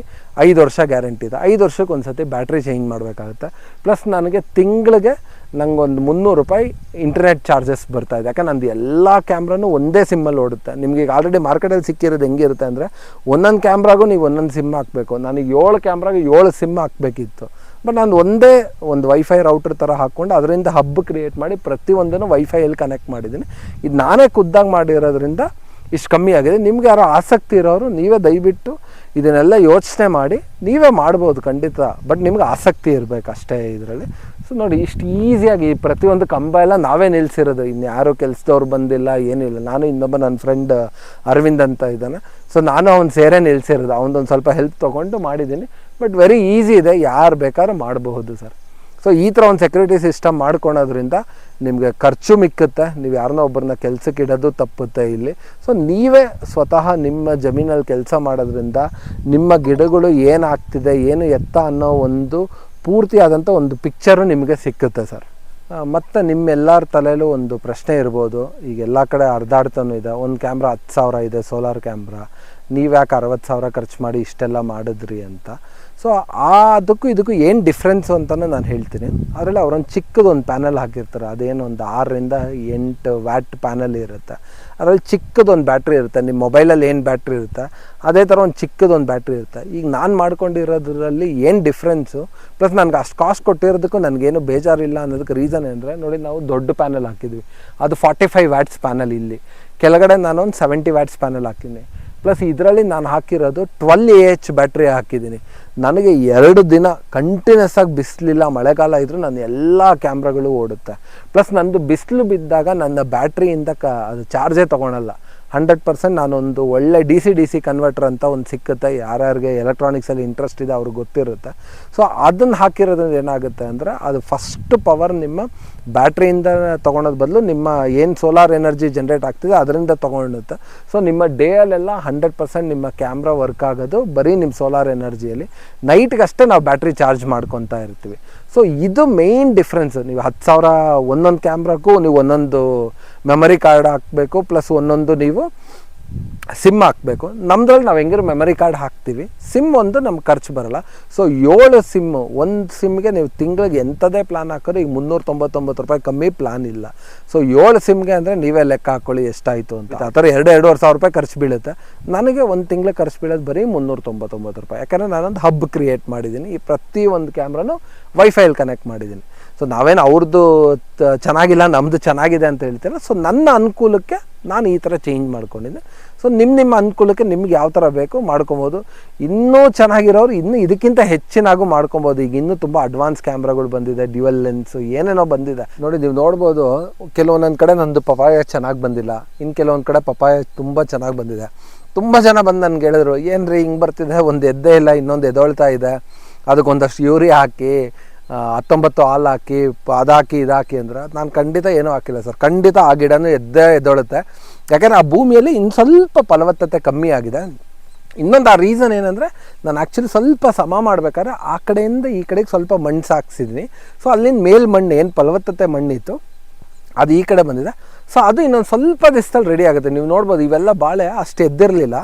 ಐದು ವರ್ಷ ಗ್ಯಾರಂಟಿ ಇದೆ. ಐದು ವರ್ಷಕ್ಕೆ ಒಂದು ಸತಿ ಬ್ಯಾಟ್ರಿ ಚೇಂಜ್ ಮಾಡಬೇಕಾಗುತ್ತೆ. ಪ್ಲಸ್ ನನಗೆ ತಿಂಗಳಿಗೆ ನಂಗೊಂದು ಮುನ್ನೂರು ರೂಪಾಯಿ ಇಂಟರ್ನೆಟ್ ಚಾರ್ಜಸ್ ಬರ್ತಾ ಇದೆ. ಯಾಕಂದ್ರೆ ನಂದು ಎಲ್ಲ ಕ್ಯಾಮ್ರಾನು ಒಂದೇ ಸಿಮ್ಮಲ್ಲಿ ಓಡುತ್ತೆ. ನಿಮಗೆ ಈಗ ಆಲ್ರೆಡಿ ಮಾರ್ಕೆಟಲ್ಲಿ ಸಿಕ್ಕಿರೋದು ಹೆಂಗಿರುತ್ತೆ ಅಂದರೆ ಒಂದೊಂದು ಕ್ಯಾಮ್ರಾಗೂ ನೀವು ಒಂದೊಂದು ಸಿಮ್ ಹಾಕಬೇಕು. ನನಗೆ ಏಳು ಕ್ಯಾಮ್ರಾಗೆ ಏಳು ಸಿಮ್ ಹಾಕಬೇಕಿತ್ತು. ಬಟ್ ನಾನು ಒಂದೇ ಒಂದು ವೈಫೈ ರೌಟರ್ ಥರ ಹಾಕ್ಕೊಂಡು ಅದರಿಂದ ಹಬ್ ಕ್ರಿಯೇಟ್ ಮಾಡಿ ಪ್ರತಿಯೊಂದನ್ನು ವೈಫೈಯಲ್ಲಿ ಕನೆಕ್ಟ್ ಮಾಡಿದ್ದೀನಿ. ಇದು ನಾನೇ ಖುದ್ದಾಗಿ ಮಾಡಿರೋದ್ರಿಂದ ಇಷ್ಟು ಕಮ್ಮಿ ಆಗಿದೆ. ನಿಮ್ಗೆ ಯಾರೋ ಆಸಕ್ತಿ ಇರೋರು ನೀವೇ ದಯವಿಟ್ಟು ಇದನ್ನೆಲ್ಲ ಯೋಚನೆ ಮಾಡಿ, ನೀವೇ ಮಾಡ್ಬೋದು ಖಂಡಿತ, ಬಟ್ ನಿಮ್ಗೆ ಆಸಕ್ತಿ ಇರಬೇಕು ಅಷ್ಟೇ ಇದರಲ್ಲಿ. ಸೊ ನೋಡಿ, ಇಷ್ಟು ಈಸಿಯಾಗಿ ಪ್ರತಿಯೊಂದು ಕಂಬ ಎಲ್ಲ ನಾವೇ ನಿಲ್ಸಿರೋದು. ಇನ್ನು ಯಾರೋ ಕೆಲಸದವ್ರು ಬಂದಿಲ್ಲ ಏನಿಲ್ಲ ನಾನು ಇನ್ನೊಬ್ಬ ನನ್ನ ಫ್ರೆಂಡ್ ಅರವಿಂದ್ ಅಂತ ಇದ್ದಾನೆ. ಸೊ ನಾನು ಅವ್ನು ಸೇರೇ ನಿಲ್ಸಿರೋದು. ಅವನದೊಂದು ಸ್ವಲ್ಪ ಹೆಲ್ಪ್ ತೊಗೊಂಡು ಮಾಡಿದ್ದೀನಿ. ಬಟ್ ವೆರಿ ಈಸಿ ಇದೆ, ಯಾರು ಬೇಕಾದ್ರೂ ಮಾಡಬಹುದು ಸರ್. ಸೊ ಈ ಥರ ಒಂದು ಸೆಕ್ಯೂರಿಟಿ ಸಿಸ್ಟಮ್ ಮಾಡ್ಕೊಳೋದ್ರಿಂದ ನಿಮಗೆ ಖರ್ಚು ಮಿಕ್ಕುತ್ತೆ, ನೀವು ಯಾರನ್ನೋ ಒಬ್ಬರನ್ನ ಕೆಲಸಕ್ಕೆ ಇಡೋದು ತಪ್ಪುತ್ತೆ ಇಲ್ಲಿ. ಸೊ ನೀವೇ ಸ್ವತಃ ನಿಮ್ಮ ಜಮೀನಲ್ಲಿ ಕೆಲಸ ಮಾಡೋದ್ರಿಂದ ನಿಮ್ಮ ಗಿಡಗಳು ಏನಾಗ್ತಿದೆ, ಏನು ಎತ್ತ ಅನ್ನೋ ಒಂದು ಪೂರ್ತಿಯಾದಂಥ ಒಂದು ಪಿಕ್ಚರು ನಿಮಗೆ ಸಿಕ್ಕುತ್ತೆ ಸರ್. ಮತ್ತು ನಿಮ್ಮೆಲ್ಲರ ತಲೆಯಲ್ಲೂ ಒಂದು ಪ್ರಶ್ನೆ ಇರ್ಬೋದು, ಈಗ ಎಲ್ಲ ಕಡೆ ಅರ್ಧಾಡ್ತಾನೂ ಇದೆ. ಒಂದು ಕ್ಯಾಮ್ರಾ ಹತ್ತು ಸಾವಿರ ಇದೆ ಸೋಲಾರ್ ಕ್ಯಾಮ್ರಾ ನೀವ್ಯಾಕೆ ಅರವತ್ತು ಸಾವಿರ ಖರ್ಚು ಮಾಡಿ ಇಷ್ಟೆಲ್ಲ ಮಾಡಿದ್ರಿ ಅಂತ. ಸೊ ಆ ಅದಕ್ಕೂ ಇದಕ್ಕೂ ಏನು ಡಿಫ್ರೆನ್ಸು ಅಂತಲೂ ನಾನು ಹೇಳ್ತೀನಿ. ಅದರಲ್ಲಿ ಅವರೊಂದು ಚಿಕ್ಕದೊಂದು ಪ್ಯಾನಲ್ ಹಾಕಿರ್ತಾರೆ. ಅದೇನು ಒಂದು ಆರರಿಂದ ಎಂಟು ವ್ಯಾಟ್ ಪ್ಯಾನಲ್ ಇರುತ್ತೆ. ಅದರಲ್ಲಿ ಚಿಕ್ಕದೊಂದು ಬ್ಯಾಟ್ರಿ ಇರುತ್ತೆ. ನಿಮ್ಮ ಮೊಬೈಲಲ್ಲಿ ಏನು ಬ್ಯಾಟ್ರಿ ಇರುತ್ತೆ? ಅದೇ ಥರ ಒಂದು ಚಿಕ್ಕದೊಂದು ಬ್ಯಾಟ್ರಿ ಇರುತ್ತೆ. ಈಗ ನಾನು ಮಾಡ್ಕೊಂಡಿರೋದ್ರಲ್ಲಿ ಏನು ಡಿಫ್ರೆನ್ಸು ಪ್ಲಸ್ ನನಗೆ ಅಷ್ಟು ಕಾಸ್ಟ್ ಕೊಟ್ಟಿರೋದಕ್ಕೂ ನನಗೇನು ಬೇಜಾರಿಲ್ಲ ಅನ್ನೋದಕ್ಕೆ ರೀಸನ್ ಏನಂದರೆ, ನೋಡಿ ನಾವು ದೊಡ್ಡ ಪ್ಯಾನಲ್ ಹಾಕಿದ್ವಿ. ಅದು ಫಾರ್ಟಿ ಫೈವ್ ವ್ಯಾಟ್ಸ್ ಪ್ಯಾನಲ್ ಇಲ್ಲಿ. ಕೆಳಗಡೆ ನಾನೊಂದು ಸೆವೆಂಟಿ ವ್ಯಾಟ್ಸ್ ಪ್ಯಾನಲ್ ಹಾಕಿದ್ದೀನಿ ಪ್ಲಸ್ ಇದರಲ್ಲಿ ನಾನು ಹಾಕಿರೋದು ಟ್ವೆಲ್ ಎ ಎಚ್ ಬ್ಯಾಟ್ರಿ ಹಾಕಿದ್ದೀನಿ. ನನಗೆ ಎರಡು ದಿನ ಕಂಟಿನ್ಯೂಸ್ ಆಗಿ ಬಿಸಿಲಿಲ್ಲ, ಮಳೆಗಾಲ ಇದ್ದರೂ ನನ್ನ ಎಲ್ಲ ಕ್ಯಾಮ್ರಾಗಳು ಓಡುತ್ತೆ. ಪ್ಲಸ್ ನನ್ನದು ಬಿಸಿಲು ಬಿದ್ದಾಗ ನನ್ನ ಬ್ಯಾಟ್ರಿಯಿಂದ ಕ, ಅದು ಚಾರ್ಜೇ ತೊಗೊಳಲ್ಲ. ಹಂಡ್ರೆಡ್ ಪರ್ಸೆಂಟ್ ನಾನೊಂದು ಒಳ್ಳೆ D C D C converter ಅಂತ ಒಂದು ಸಿಕ್ಕುತ್ತೆ. ಯಾರ್ಯಾರಿಗೆ ಎಲೆಕ್ಟ್ರಾನಿಕ್ಸಲ್ಲಿ ಇಂಟ್ರೆಸ್ಟ್ ಇದೆ ಅವ್ರಿಗೆ ಗೊತ್ತಿರುತ್ತೆ. ಸೊ ಅದನ್ನು ಹಾಕಿರೋದ್ರಿಂದ ಏನಾಗುತ್ತೆ ಅಂದರೆ ಅದು ಫಸ್ಟ್ ಪವರ್ ನಿಮ್ಮ ಬ್ಯಾಟ್ರಿಯಿಂದ ತೊಗೊಳೋದ್ ಬದಲು ನಿಮ್ಮ ಏನು ಸೋಲಾರ್ ಎನರ್ಜಿ ಜನ್ರೇಟ್ ಆಗ್ತಿದೆ, ಅದರಿಂದ ತೊಗೊಂಡಿರುತ್ತೆ. ಸೊ ನಿಮ್ಮ ಡೇ ಅಲ್ಲೆಲ್ಲ ಹಂಡ್ರೆಡ್ ಪರ್ಸೆಂಟ್ ನಿಮ್ಮ ಕ್ಯಾಮ್ರಾ ವರ್ಕ್ ಆಗೋದು, ಬರೀ ನಿಮ್ಮ ಸೋಲಾರ್ ಎನರ್ಜಿಯಲ್ಲಿ ನೈಟ್ಗಷ್ಟೇ ನಾವು ಬ್ಯಾಟ್ರಿ ಚಾರ್ಜ್ ಮಾಡ್ಕೊತಾ ಇರ್ತೀವಿ. ಸೊ ಇದು ಮೇಯ್ನ್ ಡಿಫ್ರೆನ್ಸ್ ನೀವು ಹತ್ತು ಸಾವಿರ ಒಂದೊಂದು ಕ್ಯಾಮ್ರಾಕ್ಕೂ ನೀವು ಒಂದೊಂದು ಮೆಮರಿ ಕಾರ್ಡ್ ಹಾಕಬೇಕು ಪ್ಲಸ್ ಒಂದೊಂದು ನೀವು ಸಿಮ್ ಹಾಕಬೇಕು. ನಮ್ಮದ್ರಲ್ಲಿ ನಾವು ಹೆಂಗಿರೋ ಮೆಮರಿ ಕಾರ್ಡ್ ಹಾಕ್ತೀವಿ. ಸಿಮ್ ಒಂದು ನಮ್ಗೆ ಖರ್ಚು ಬರಲ್ಲ. ಸೊ ಏಳು ಸಿಮ್ಮು ಒಂದು ಸಿಮ್ಗೆ ನೀವು ತಿಂಗಳಿಗೆ ಎಂಥದೇ ಪ್ಲಾನ್ ಹಾಕಿದ್ರೆ ಈಗ ಮುನ್ನೂರ ತೊಂಬತ್ತೊಂಬತ್ತು ರೂಪಾಯಿ ಕಮ್ಮಿ ಪ್ಲಾನ್ ಇಲ್ಲ. ಸೊ ಏಳು ಸಿಮ್ಗೆ ಅಂದರೆ ನೀವೇ ಲೆಕ್ಕ ಹಾಕ್ಕೊಳ್ಳಿ ಎಷ್ಟಾಯಿತು ಅಂತ. ಆ ಥರ ಎರಡು, ಎರಡೂವರೆ ಸಾವಿರ ರೂಪಾಯಿ ಖರ್ಚು ಬೀಳುತ್ತೆ. ನನಗೆ ಒಂದು ತಿಂಗ್ಳಿಗೆ ಖರ್ಚು ಬೀಳೋದು ಬರೀ ಮುನ್ನೂರ ತೊಂಬತ್ತೊಂಬತ್ತು ರೂಪಾಯಿ. ಯಾಕಂದರೆ ನಾನೊಂದು ಹಬ್ ಕ್ರಿಯೇಟ್ ಮಾಡಿದ್ದೀನಿ ಈ ಪ್ರತಿ ಒಂದು ಕ್ಯಾಮ್ರಾನು ವೈಫೈಲಿ ಕನೆಕ್ಟ್ ಮಾಡಿದ್ದೀನಿ ಸೊ ನಾವೇನು ಅವ್ರದ್ದು ಚೆನ್ನಾಗಿಲ್ಲ ನಮ್ಮದು ಚೆನ್ನಾಗಿದೆ ಅಂತ ಹೇಳ್ತೀರ? ಸೊ ನನ್ನ ಅನುಕೂಲಕ್ಕೆ ನಾನು ಈ ಥರ ಚೇಂಜ್ ಮಾಡ್ಕೊಂಡಿದ್ದೆ. ಸೊ ನಿಮ್ಮ ನಿಮ್ಮ ಅನುಕೂಲಕ್ಕೆ ನಿಮ್ಗೆ ಯಾವ ಥರ ಬೇಕು ಮಾಡ್ಕೊಬೋದು. ಇನ್ನೂ ಚೆನ್ನಾಗಿರೋರು ಇನ್ನೂ ಇದಕ್ಕಿಂತ ಹೆಚ್ಚಿನಾಗೂ ಮಾಡ್ಕೊಬೋದು. ಈಗ ಇನ್ನೂ ತುಂಬ ಅಡ್ವಾನ್ಸ್ ಕ್ಯಾಮ್ರಾಗಳು ಬಂದಿದೆ ಡ್ಯುವಲ್ ಲೆನ್ಸ್ ಏನೇನೋ ಬಂದಿದೆ. ನೋಡಿ, ನೀವು ನೋಡ್ಬೋದು, ಕೆಲವೊಂದೊಂದು ಕಡೆ ನಂದು ಪಪಾಯ ಚೆನ್ನಾಗಿ ಬಂದಿಲ್ಲ. ಇನ್ನು ಕೆಲವೊಂದು ಕಡೆ ಪಪಾಯ ತುಂಬ ಚೆನ್ನಾಗಿ ಬಂದಿದೆ. ತುಂಬ ಜನ ಬಂದು ನನಗೆ ಹೇಳಿದ್ರು ಏನು ರೀ ಹಿಂಗೆ ಬರ್ತಿದೆ? ಒಂದು ಎದ್ದೇ ಇಲ್ಲ, ಇನ್ನೊಂದು ಎದೊಳ್ತಾ ಇದೆ. ಅದಕ್ಕೊಂದಷ್ಟು ಯೂರಿ ಹಾಕಿ ಹತ್ತೊಂಬತ್ತು ಹಾಲು ಹಾಕಿ, ಅದಾಕಿ, ಇದಾಕಿ ಅಂದ್ರೆ ನಾನು ಖಂಡಿತ ಏನೂ ಹಾಕಿಲ್ಲ ಸರ್. ಖಂಡಿತ ಆ ಗಿಡನೂ ಎದ್ದೇ ಎದ್ದೊಳುತ್ತೆ. ಯಾಕಂದರೆ ಆ ಭೂಮಿಯಲ್ಲಿ ಇನ್ನು ಸ್ವಲ್ಪ ಫಲವತ್ತತೆ ಕಮ್ಮಿ ಆಗಿದೆ. ಇನ್ನೊಂದು ಆ ರೀಸನ್ ಏನಂದರೆ ನಾನು ಆ್ಯಕ್ಚುಲಿ ಸ್ವಲ್ಪ ಸಮ ಮಾಡ್ಬೇಕಾದ್ರೆ ಆ ಕಡೆಯಿಂದ ಈ ಕಡೆಗೆ ಸ್ವಲ್ಪ ಮಣ್ಣು ಸಾಕ್ಸಿದ್ದೀನಿ ಸೊ ಅಲ್ಲಿಂದ ಮೇಲ್ ಮಣ್ಣು ಏನು ಫಲವತ್ತತೆ ಮಣ್ಣಿತ್ತು, ಅದು ಈ ಕಡೆ ಬಂದಿದೆ. ಸೊ ಅದು ಇನ್ನೊಂದು ಸ್ವಲ್ಪ ದಿವಸದಲ್ಲಿ ರೆಡಿ ಆಗುತ್ತೆ. ನೀವು ನೋಡ್ಬೋದು ಇವೆಲ್ಲ ಬಾಳೆ ಅಷ್ಟು ಎದ್ದಿರಲಿಲ್ಲ.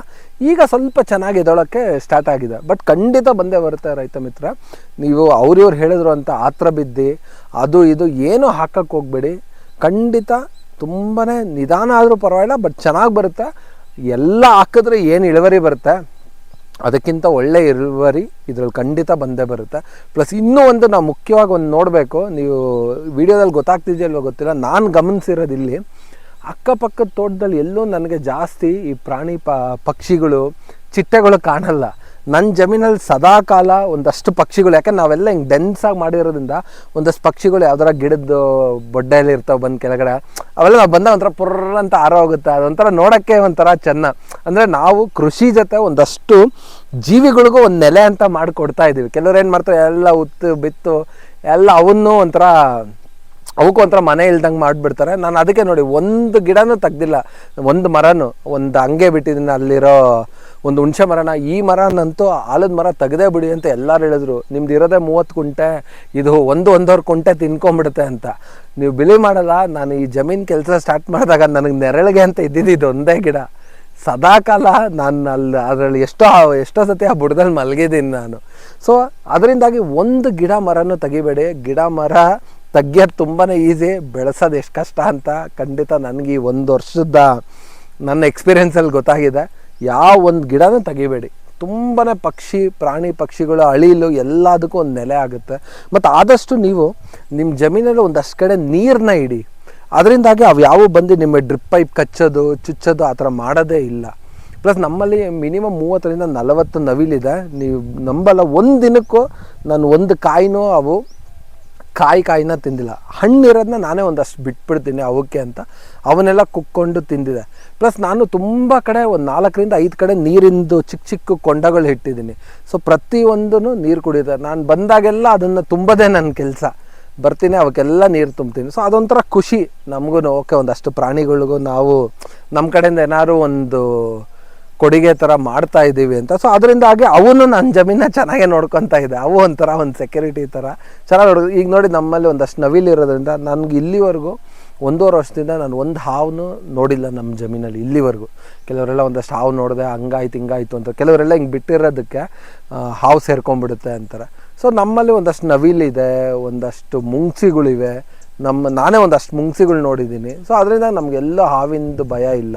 ಈಗ ಸ್ವಲ್ಪ ಚೆನ್ನಾಗಿ ಎದೊಳಕ್ಕೆ ಸ್ಟಾರ್ಟ್ ಆಗಿದೆ. ಬಟ್ ಖಂಡಿತ ಬಂದೇ ಬರುತ್ತೆ ರೈತ ಮಿತ್ರ. ನೀವು ಅವ್ರಿವ್ರು ಹೇಳಿದ್ರು ಅಂತ ಆತ್ರ ಬಿದ್ದು, ಅದು ಇದು ಏನು ಹಾಕಕ್ಕೆ ಹೋಗ್ಬೇಡಿ. ಖಂಡಿತ ತುಂಬಾ ನಿಧಾನ ಆದರೂ ಪರವಾಗಿಲ್ಲ ಬಟ್ ಚೆನ್ನಾಗಿ ಬರುತ್ತೆ. ಎಲ್ಲ ಹಾಕಿದ್ರೆ ಏನು ಇಳುವರಿ ಬರುತ್ತೆ? ಅದಕ್ಕಿಂತ ಒಳ್ಳೆ ಇಳುವರಿ ಇದ್ರಲ್ಲಿ ಖಂಡಿತ ಬಂದೇ ಬರುತ್ತೆ. ಪ್ಲಸ್ ಇನ್ನೂ ಒಂದು ನಾವು ಮುಖ್ಯವಾಗಿ ಒಂದು ನೋಡಬೇಕು. ನೀವು ವಿಡಿಯೋದಲ್ಲಿ ಗೊತ್ತಾಗ್ತಿದೆಯಲ್ವ ಗೊತ್ತಿಲ್ಲ. ನಾನು ಗಮನಿಸಿರೋದು ಇಲ್ಲಿ ಅಕ್ಕಪಕ್ಕದ ತೋಟದಲ್ಲಿ ಎಲ್ಲೂ ನನಗೆ ಜಾಸ್ತಿ ಈ ಪ್ರಾಣಿ ಪಕ್ಷಿಗಳು, ಚಿಟ್ಟೆಗಳು ಕಾಣಲ್ಲ. ನನ್ನ ಜಮೀನಲ್ಲಿ ಸದಾ ಕಾಲ ಒಂದಷ್ಟು ಪಕ್ಷಿಗಳು, ಯಾಕಂದ್ರೆ ನಾವೆಲ್ಲ ಹಿಂಗೆ ಡೆನ್ಸಾಗಿ ಮಾಡಿರೋದ್ರಿಂದ ಒಂದಷ್ಟು ಪಕ್ಷಿಗಳು ಯಾವ್ದಾರ ಗಿಡದ ಬೊಡ್ಡೆಯಲ್ಲಿ ಇರ್ತಾವೆ ಬಂದು ಕೆಳಗಡೆ. ಅವೆಲ್ಲ ನಾವು ಬಂದಾಗ ಒಂಥರ ಪುರ್ರ ಅಂತ ಆರೋಗುತ್ತೆ ಅದೊಂಥರ ನೋಡೋಕ್ಕೆ ಒಂಥರ ಚೆನ್ನ. ಅಂದರೆ ನಾವು ಕೃಷಿ ಜೊತೆ ಒಂದಷ್ಟು ಜೀವಿಗಳಿಗೂ ಒಂದು ನೆಲೆ ಅಂತ ಮಾಡಿಕೊಡ್ತಾ ಇದ್ದೀವಿ ಕೆಲವ್ರು ಏನು ಮಾಡ್ತಾರೆ, ಎಲ್ಲ ಉತ್ತು, ಬಿತ್ತು, ಎಲ್ಲ ಅವನ್ನು ಒಂಥರ ಅವಕ್ಕೂ ಒಂಥರ ಮನೆ ಇಲ್ದಂಗೆ ಮಾಡಿಬಿಡ್ತಾರೆ. ನಾನು ಅದಕ್ಕೆ ನೋಡಿ, ಒಂದು ಗಿಡನೂ ತೆಗ್ದಿಲ್ಲ. ಒಂದು ಮರನು, ಒಂದು ಹಂಗೆ ಬಿಟ್ಟಿದ್ದೀನಿ ಅಲ್ಲಿರೋ ಒಂದು ಹುಣಸೆ ಮರನ, ಈ ಮರನಂತೂ ಆಲದ ಮರ ತೆಗೆದೇ ಬಿಡಿ ಅಂತ ಎಲ್ಲರೂ ಹೇಳಿದ್ರು. ನಿಮ್ದು ಇರೋದೇ ಮೂವತ್ತು ಕುಂಟೆ, ಇದು ಒಂದು ಒಂದೂವರೆ ಕುಂಟೆ ತಿನ್ಕೊಂಬಿಡುತ್ತೆ ಅಂತ. ನೀವು ಬಿಲಿ ಮಾಡಲ್ಲ, ನಾನು ಈ ಜಮೀನು ಕೆಲಸ ಸ್ಟಾರ್ಟ್ ಮಾಡಿದಾಗ ನನಗೆ ನೆರಳಿಗೆ ಅಂತ ಇದ್ದಿದ್ದು ಇದು ಒಂದೇ ಗಿಡ. ಸದಾಕಾಲ ನಾನು ಅಲ್ಲಿ ಅದರಲ್ಲಿ ಎಷ್ಟೋ ಎಷ್ಟೋ ಸತಿ ಆ ಬುಡದಲ್ಲಿ ಮಲಗಿದ್ದೀನಿ ನಾನು. ಸೊ ಅದರಿಂದಾಗಿ ಒಂದು ಗಿಡ ಮರನೂ ತೆಗಿಬೇಡಿ. ಗಿಡ ಮರ ತೆಗಿಯೋದು ತುಂಬಾ ಈಸಿ ಬೆಳೆಸೋದು ಎಷ್ಟು ಕಷ್ಟ ಅಂತ ಖಂಡಿತ ನನಗೆ ಈ ಒಂದು ವರ್ಷದ ನನ್ನ ಎಕ್ಸ್ಪೀರಿಯೆನ್ಸಲ್ಲಿ ಗೊತ್ತಾಗಿದೆ. ಯಾವ ಒಂದು ಗಿಡನೂ ತೆಗಿಬೇಡಿ. ತುಂಬಾ ಪಕ್ಷಿ, ಪ್ರಾಣಿ ಪಕ್ಷಿಗಳು, ಅಳಿಲು ಎಲ್ಲದಕ್ಕೂ ಒಂದು ನೆಲೆ ಆಗುತ್ತೆ. ಮತ್ತು ಆದಷ್ಟು ನೀವು ನಿಮ್ಮ ಜಮೀನಲ್ಲಿ ಒಂದಷ್ಟು ಕಡೆ ನೀರನ್ನ ಇಡಿ. ಅದರಿಂದಾಗಿ ಅವು ಯಾವ ಬಂದು ನಿಮ್ಮ ಡ್ರಿಪ್ ಪೈಪ್ ಕಚ್ಚೋದು, ಚುಚ್ಚೋದು ಆ ಥರ ಮಾಡೋದೇ ಇಲ್ಲ. ಪ್ಲಸ್ ನಮ್ಮಲ್ಲಿ ಮಿನಿಮಮ್ ಮೂವತ್ತರಿಂದ ನಲವತ್ತು ನವಿಲಿದೆ. ನೀವು ನಂಬಲ್ಲ, ಒಂದು ದಿನಕ್ಕೂ ನಾನು ಒಂದು ಕಾಯಿನೂ ಅವು ಕಾಯಿ ಕಾಯಿನ ತಿಂದಿಲ್ಲ. ಹಣ್ಣಿರೋದನ್ನ ನಾನೇ ಒಂದಷ್ಟು ಬಿಟ್ಬಿಡ್ತೀನಿ ಅವಕ್ಕೆ ಅಂತ ಅವನ್ನೆಲ್ಲ ಕುಕ್ಕೊಂಡು ತಿಂದಿದೆ. ಪ್ಲಸ್ ನಾನು ತುಂಬ ಕಡೆ ಒಂದು ನಾಲ್ಕರಿಂದ ಐದು ಕಡೆ ನೀರಿಂದು ಚಿಕ್ಕ ಚಿಕ್ಕ ಕೊಂಡಗಳು ಇಟ್ಟಿದ್ದೀನಿ. ಸೊ ಪ್ರತಿಯೊಂದೂ ನೀರು ಕುಡಿಯುತ್ತೆ. ನಾನು ಬಂದಾಗೆಲ್ಲ ಅದನ್ನು ತುಂಬದೇ ನನ್ನ ಕೆಲಸ. ಬರ್ತೀನಿ, ಅವಕ್ಕೆಲ್ಲ ನೀರು ತುಂಬ್ತೀನಿ. ಸೊ ಅದೊಂಥರ ಖುಷಿ ನಮಗೂ ಓಕೆ, ಒಂದಷ್ಟು ಪ್ರಾಣಿಗಳಿಗೂ ನಾವು ನಮ್ಮ ಕಡೆಯಿಂದ ಏನಾದ್ರು ಒಂದು ಕೊಡುಗೆ ಥರ ಮಾಡ್ತಾ ಇದ್ದೀವಿ ಅಂತ. ಸೊ ಅದರಿಂದಾಗಿ ಅವನು ನನ್ನ ಜಮೀನ ಚೆನ್ನಾಗಿ ನೋಡ್ಕೊತಾ ಇದೆ ಅವು ಒಂಥರ ಒಂದು ಸೆಕ್ಯೂರಿಟಿ ಥರ ಚೆನ್ನಾಗಿ ನೋಡಿ ಈಗ ನೋಡಿ ನಮ್ಮಲ್ಲಿ ಒಂದಷ್ಟು ನವಿಲು ಇರೋದ್ರಿಂದ ನನಗೆ ಇಲ್ಲಿವರೆಗೂ ಒಂದೂವರೆ ವರ್ಷದಿಂದ ನಾನು ಒಂದು ಹಾವನ್ನು ನೋಡಿಲ್ಲ ನಮ್ಮ ಜಮೀನಲ್ಲಿ ಇಲ್ಲಿವರೆಗೂ. ಕೆಲವರೆಲ್ಲ ಒಂದಷ್ಟು ಹಾವು ನೋಡಿದೆ, ಹಂಗಾಯ್ತು, ಹಿಂಗಾಯ್ತು ಅಂತ ಕೆಲವರೆಲ್ಲ ಹಿಂಗೆ ಬಿಟ್ಟಿರೋದಕ್ಕೆ ಹಾವು ಸೇರ್ಕೊಂಡ್ಬಿಡುತ್ತೆ ಅಂತಾರೆ. ಸೊ ನಮ್ಮಲ್ಲಿ ಒಂದಷ್ಟು ನವಿಲಿದೆ ಒಂದಷ್ಟು ಮುಂಗ್ಸಿಗಳಿವೆ. ನಮ್ಮ ನಾನೇ ಒಂದಷ್ಟು ಮುಂಗ್ಸಿಗಳು ನೋಡಿದ್ದೀನಿ. ಸೊ ಅದರಿಂದ ನಮಗೆಲ್ಲ ಹಾವಿಂದು ಭಯ ಇಲ್ಲ.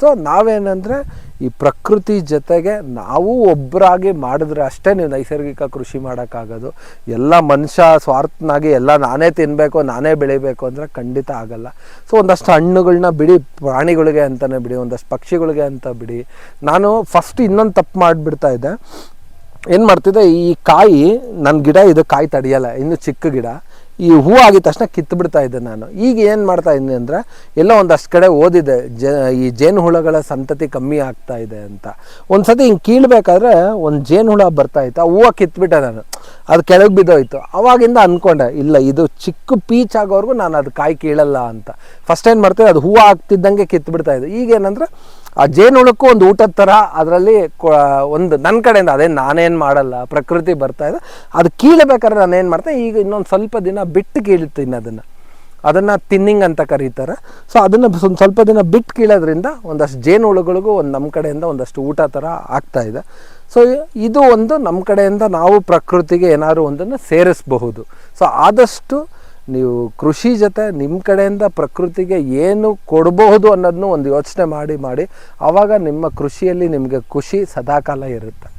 ಸೊ ನಾವೇನಂದರೆ ಈ ಪ್ರಕೃತಿ ಜೊತೆಗೆ ನಾವು ಒಬ್ಬರಾಗಿ ಮಾಡಿದ್ರೆ ಅಷ್ಟೇ ನೀವು ನೈಸರ್ಗಿಕ ಕೃಷಿ ಮಾಡೋಕ್ಕಾಗೋದು. ಎಲ್ಲ ಮನುಷ್ಯ ಸ್ವಾರ್ಥನಾಗಿ ಎಲ್ಲ ನಾನೇ ತಿನ್ನಬೇಕು ನಾನೇ ಬೆಳಿಬೇಕು ಅಂದರೆ ಖಂಡಿತ ಆಗಲ್ಲ. ಸೊ ಒಂದಷ್ಟು ಹಣ್ಣುಗಳನ್ನ ಬಿಡಿ, ಪ್ರಾಣಿಗಳಿಗೆ ಅಂತಲೇ ಬಿಡಿ, ಒಂದಷ್ಟು ಪಕ್ಷಿಗಳಿಗೆ ಅಂತ ಬಿಡಿ. ನಾನು ಫಸ್ಟ್ ಇನ್ನೊಂದು ತಪ್ಪು ಮಾಡಿಬಿಡ್ತಾ ಇದ್ದೆ. ಏನು ಮಾಡ್ತಿದ್ದೆ, ಈ ಕಾಯಿ ನನ್ನ ಗಿಡ ಇದು ಕಾಯಿ ತಡೆಯಲ್ಲ, ಇನ್ನು ಚಿಕ್ಕ ಗಿಡ. ಈ ಹೂ ಆಗಿದ ತಕ್ಷಣ ಕಿತ್ತು ಇದ್ದೆ ನಾನು. ಈಗ ಏನು ಮಾಡ್ತಾ ಇದ್ದೀನಿ ಅಂದರೆ, ಎಲ್ಲ ಒಂದಷ್ಟು ಕಡೆ ಓದಿದೆ. ಜ, ಈ ಜೇನುಹುಳಗಳ ಸಂತತಿ ಕಮ್ಮಿ ಆಗ್ತಾ ಇದೆ ಅಂತ. ಒಂದು ಸತಿ ಹಿಂಗೆ ಕೀಳ್ಬೇಕಾದ್ರೆ ಒಂದು ಜೇನುಹುಳ ಬರ್ತಾ ಇತ್ತು. ಆ ಹೂವು ಕಿತ್ಬಿಟ್ಟೆ ನಾನು. ಅದು ಕೆಳಗೆ ಬಿದ್ದೋಯ್ತು. ಅವಾಗಿಂದ ಅಂದ್ಕೊಂಡೆ ಇಲ್ಲ, ಇದು ಚಿಕ್ಕ ಪೀಚ್ ಆಗೋವರೆಗೂ ನಾನು ಅದು ಕಾಯಿ ಕೀಳಲ್ಲ ಅಂತ. ಫಸ್ಟ್ ಏನು ಮಾಡ್ತೀವಿ ಅದು ಹೂವು ಆಗ್ತಿದ್ದಂಗೆ ಈಗ ಏನಂದ್ರೆ, ಆ ಜೇನುಳಕ್ಕೂ ಒಂದು ಊಟದ ಥರ ಅದರಲ್ಲಿ ಒಂದು ನನ್ನ ಕಡೆಯಿಂದ ಅದೇ ನಾನೇನು ಮಾಡಲ್ಲ, ಪ್ರಕೃತಿ ಬರ್ತಾ ಇದೆ. ಅದು ಕೀಳಬೇಕಾದ್ರೆ ನಾನು ಏನು ಮಾಡ್ತೇನೆ ಈಗ ಇನ್ನೊಂದು ಸ್ವಲ್ಪ ದಿನ ಬಿಟ್ಟು ಕೀಳ್ತೀನಿ ಅದನ್ನು. ಅದನ್ನು ತಿನ್ನಿಂಗ್ ಅಂತ ಕರೀತಾರೆ. ಸೊ ಅದನ್ನು ಒಂದು ಸ್ವಲ್ಪ ದಿನ ಬಿಟ್ಟು ಕೀಳೋದ್ರಿಂದ ಒಂದಷ್ಟು ಜೇನುಹುಳುಗಳಿಗೂ ಒಂದು ನಮ್ಮ ಕಡೆಯಿಂದ ಒಂದಷ್ಟು ಊಟ ಥರ ಆಗ್ತಾಯಿದೆ ಸೊ ಇದು ಒಂದು ನಮ್ಮ ಕಡೆಯಿಂದ ನಾವು ಪ್ರಕೃತಿಗೆ ಏನಾದ್ರು ಒಂದನ್ನು ಸೇರಿಸಬಹುದು. ಸೊ ಆದಷ್ಟು ನೀವು ಕೃಷಿ ಜೊತೆ ನಿಮ್ಮ ಕಡೆಯಿಂದ ಪ್ರಕೃತಿಗೆ ಏನು ಕೊಡಬಹುದು ಅನ್ನೋದನ್ನು ಒಂದು ಯೋಚನೆ ಮಾಡಿ ಮಾಡಿ, ಆವಾಗ ನಿಮ್ಮ ಕೃಷಿಯಲ್ಲಿ ನಿಮಗೆ ಖುಷಿ ಸದಾಕಾಲ ಇರುತ್ತೆ.